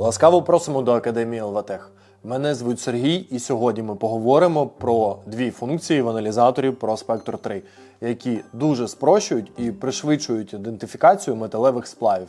Ласкаво просимо до Академії ЛВТЕХ. Мене звуть Сергій, і сьогодні ми поговоримо про дві функції в аналізаторі Prospector 3, які дуже спрощують і пришвидшують ідентифікацію металевих сплавів.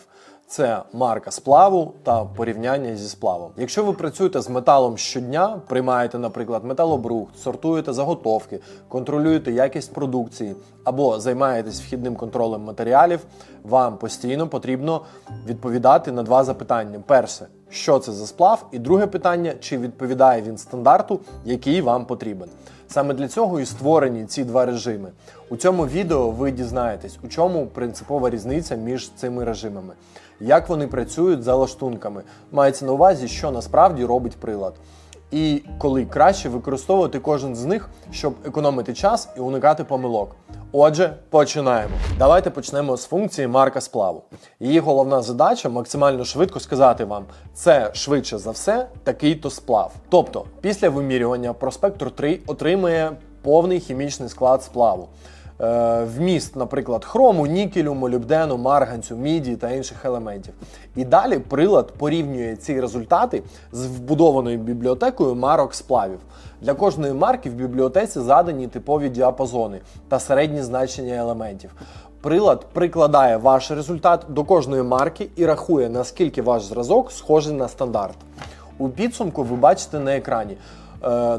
Це марка сплаву та порівняння зі сплавом. Якщо ви працюєте з металом щодня, приймаєте, наприклад, металобрухт, сортуєте заготовки, контролюєте якість продукції або займаєтесь вхідним контролем матеріалів, вам постійно потрібно відповідати на два запитання: перше, що це за сплав, і друге питання, чи відповідає він стандарту, який вам потрібен. Саме для цього і створені ці два режими. У цьому відео ви дізнаєтесь, у чому принципова різниця між цими режимами, як вони працюють за лаштунками. Мається на увазі, що насправді робить прилад. І коли краще використовувати кожен з них, щоб економити час і уникати помилок. Отже, починаємо. Давайте почнемо з функції марка сплаву. Її головна задача максимально швидко сказати вам, це швидше за все такий-то сплав. Тобто, після вимірювання проспектор 3 отримує повний хімічний склад сплаву. Е, Вміст, наприклад, хрому, нікелю, молібдену, марганцю, міді та інших елементів. І далі прилад порівнює ці результати з вбудованою бібліотекою марок сплавів. Для кожної марки в бібліотеці задані типові діапазони та середні значення елементів. Прилад прикладає ваш результат до кожної марки і рахує, наскільки ваш зразок схожий на стандарт. У підсумку ви бачите на екрані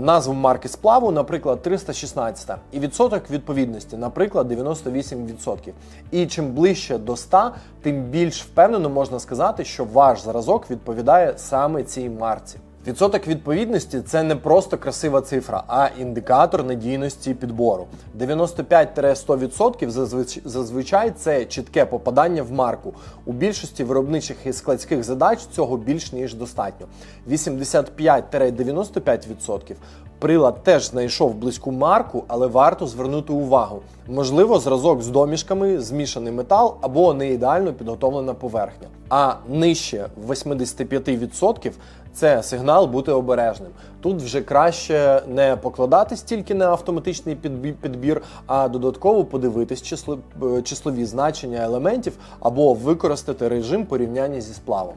назву марки сплаву, наприклад, 316, і відсоток відповідності, наприклад, 98%. І чим ближче до 100, тим більш впевнено можна сказати, що ваш зразок відповідає саме цій марці. Відсоток відповідності це не просто красива цифра, а індикатор надійності підбору. 95-100% зазвич- зазвичай це чітке попадання в марку. У більшості виробничих і складських задач цього більш ніж достатньо. 85-95% прилад теж знайшов близьку марку, але варто звернути увагу. Можливо, зразок з домішками, змішаний метал або не ідеально підготовлена поверхня. А нижче 85% це сигнал бути обережним. Тут вже краще не покладатись тільки на автоматичний підбі- підбір, а додатково подивитись е, числові значення елементів або використати режим порівняння зі сплавом.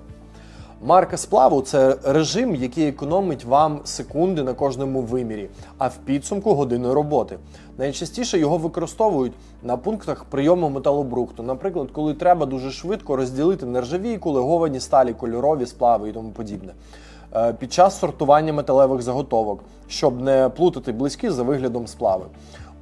Марка сплаву це режим, який економить вам секунди на кожному вимірі, а в підсумку години роботи. Найчастіше його використовують на пунктах прийому металобрухту, наприклад, коли треба дуже швидко розділити нержавійку, леговані сталі, кольорові сплави і тому подібне. Е, Під час сортування металевих заготовок, щоб не плутати близькі за виглядом сплави.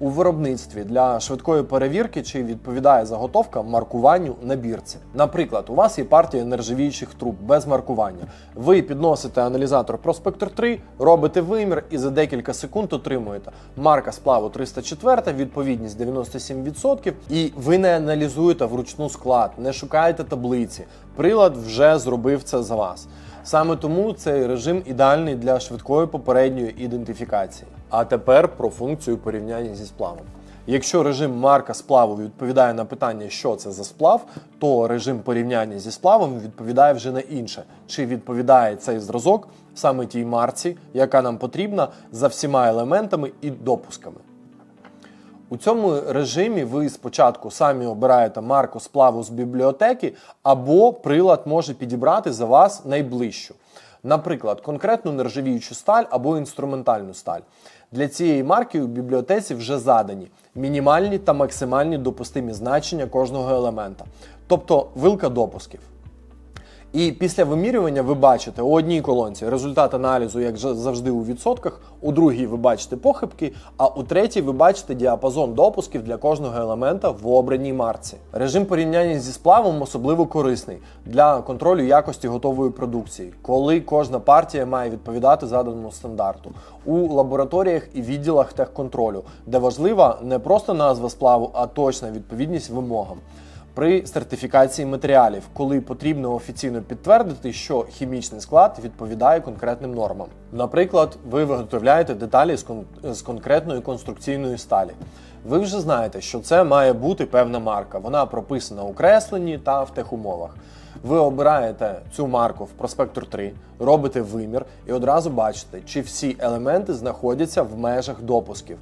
У виробництві для швидкої перевірки, чи відповідає заготовка маркуванню на бірці. Наприклад, у вас є партія нержавіючих труб без маркування. Ви підносите аналізатор Prospector 3, робите вимір і за декілька секунд отримуєте марка сплаву 304, відповідність 97%, і ви не аналізуєте вручну склад, не шукаєте таблиці. Прилад вже зробив це за вас. Саме тому цей режим ідеальний для швидкої попередньої ідентифікації. А тепер про функцію порівняння зі сплавом. Якщо режим марка сплаву відповідає на питання, що це за сплав, то режим порівняння зі сплавом відповідає вже на інше, чи відповідає цей зразок саме тій марці, яка нам потрібна за всіма елементами і допусками. У цьому режимі ви спочатку самі обираєте марку сплаву з бібліотеки, або прилад може підібрати за вас найближчу. Наприклад, конкретну нержавіючу сталь або інструментальну сталь. Для цієї марки у бібліотеці вже задані мінімальні та максимальні допустимі значення кожного елемента, тобто вилка допусків. І після вимірювання ви бачите у одній колонці результат аналізу, як завжди, у відсотках, у другій ви бачите похибки, а у третій ви бачите діапазон допусків для кожного елемента в обраній марці. Режим порівняння зі сплавом особливо корисний для контролю якості готової продукції, коли кожна партія має відповідати заданому стандарту у лабораторіях і відділах техконтролю, де важлива не просто назва сплаву, а точна відповідність вимогам при сертифікації матеріалів, коли потрібно офіційно підтвердити, що хімічний склад відповідає конкретним нормам. Наприклад, ви виготовляєте деталі з, кон- з конкретної конструкційної сталі. Ви вже знаєте, що це має бути певна марка. Вона прописана у кресленні та в техумовах. Ви обираєте цю марку в Prospector 3, робите вимір і одразу бачите, чи всі елементи знаходяться в межах допусків.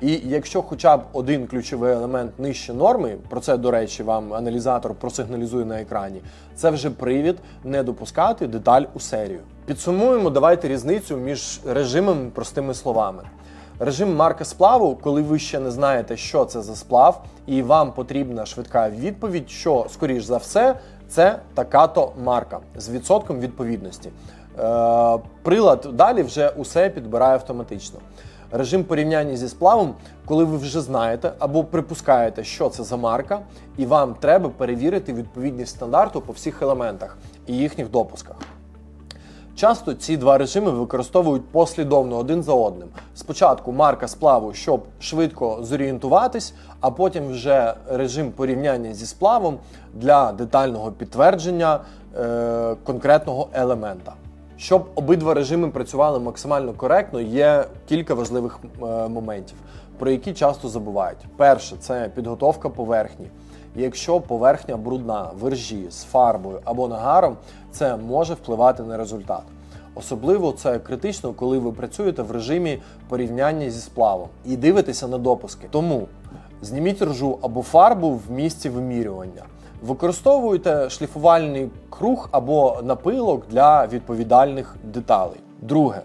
І якщо хоча б один ключовий елемент нижче норми, про це, до речі, вам аналізатор просигналізує на екрані, це вже привід не допускати деталь у серію. Підсумуємо, давайте різницю між режимами простими словами. Режим марки сплаву, коли ви ще не знаєте, що це за сплав, і вам потрібна швидка відповідь, що, скоріш за все, це така-то марка з відсотком відповідності. Е, прилад далі вже усе підбирає автоматично. Режим порівняння зі сплавом, коли ви вже знаєте або припускаєте, що це за марка, і вам треба перевірити відповідність стандарту по всіх елементах і їхніх допусках. Часто ці два режими використовують послідовно один за одним. Спочатку марка сплаву, щоб швидко зорієнтуватись, а потім вже режим порівняння зі сплавом для детального підтвердження е, конкретного елемента. Щоб обидва режими працювали максимально коректно, є кілька важливих е, моментів, про які часто забувають. Перше це підготовка поверхні. Якщо поверхня брудна, вержі з фарбою або нагаром, це може впливати на результат. Особливо це критично, коли ви працюєте в режимі порівняння зі сплавом і дивитеся на допуски. Тому зніміть ржу або фарбу в місці вимірювання. Використовуйте шліфувальний круг або напилок для відповідальних деталей. Друге.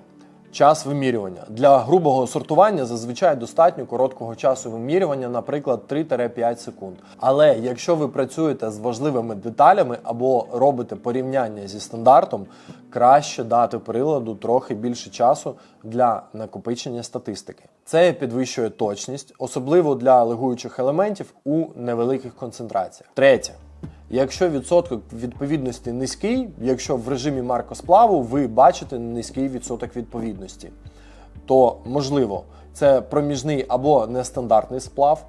Час вимірювання. Для грубого сортування зазвичай достатньо короткого часу вимірювання, наприклад, 3-5 секунд. Але якщо ви працюєте з важливими деталями або робите порівняння зі стандартом, краще дати приладу трохи більше часу для накопичення статистики. Це підвищує точність, особливо для легуючих елементів у невеликих концентраціях. Третє. Якщо відсоток відповідності низький, якщо в режимі маркосплаву ви бачите низький відсоток відповідності, то можливо це проміжний або нестандартний сплав,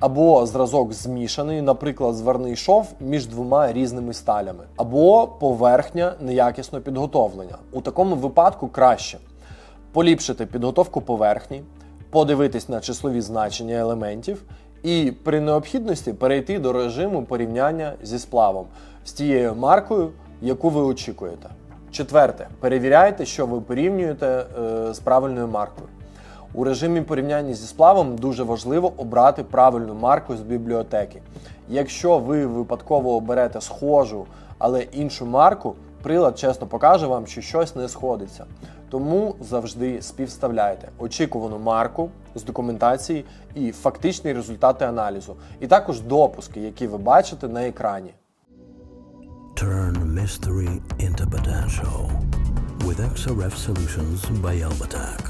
або зразок змішаний, наприклад, зварний шов між двома різними сталями, або поверхня неякісно підготовлення. У такому випадку краще поліпшити підготовку поверхні, подивитись на числові значення елементів і при необхідності перейти до режиму порівняння зі сплавом з тією маркою, яку ви очікуєте. Четверте, перевіряйте, що ви порівнюєте е, з правильною маркою. У режимі порівняння зі сплавом дуже важливо обрати правильну марку з бібліотеки. Якщо ви випадково оберете схожу, але іншу марку, прилад чесно покаже вам, що щось не сходиться. Тому завжди співставляйте очікувану марку з документації і фактичні результати аналізу, і також допуски, які ви бачите на екрані. Turn mystery into potential with XRF Solutions by Elbatec.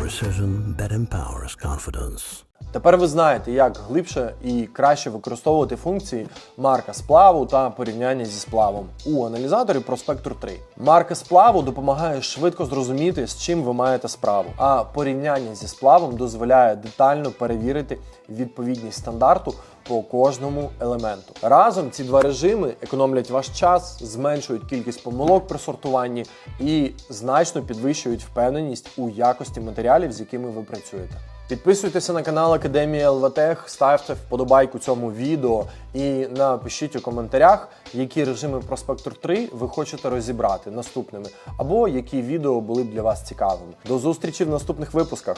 Precision that empowers confidence. Тепер ви знаєте, як глибше і краще використовувати функції марка сплаву та порівняння зі сплавом у аналізаторі Prospector 3. Марка сплаву допомагає швидко зрозуміти, з чим ви маєте справу, а порівняння зі сплавом дозволяє детально перевірити відповідність стандарту по кожному елементу. Разом ці два режими економлять ваш час, зменшують кількість помилок при сортуванні і значно підвищують впевненість у якості матеріалів, з якими ви працюєте. Підписуйтеся на канал Академія ЛВТЕХ, ставте вподобайку цьому відео і напишіть у коментарях, які режими Проспектор 3 ви хочете розібрати наступними, або які відео були б для вас цікавими. До зустрічі в наступних випусках.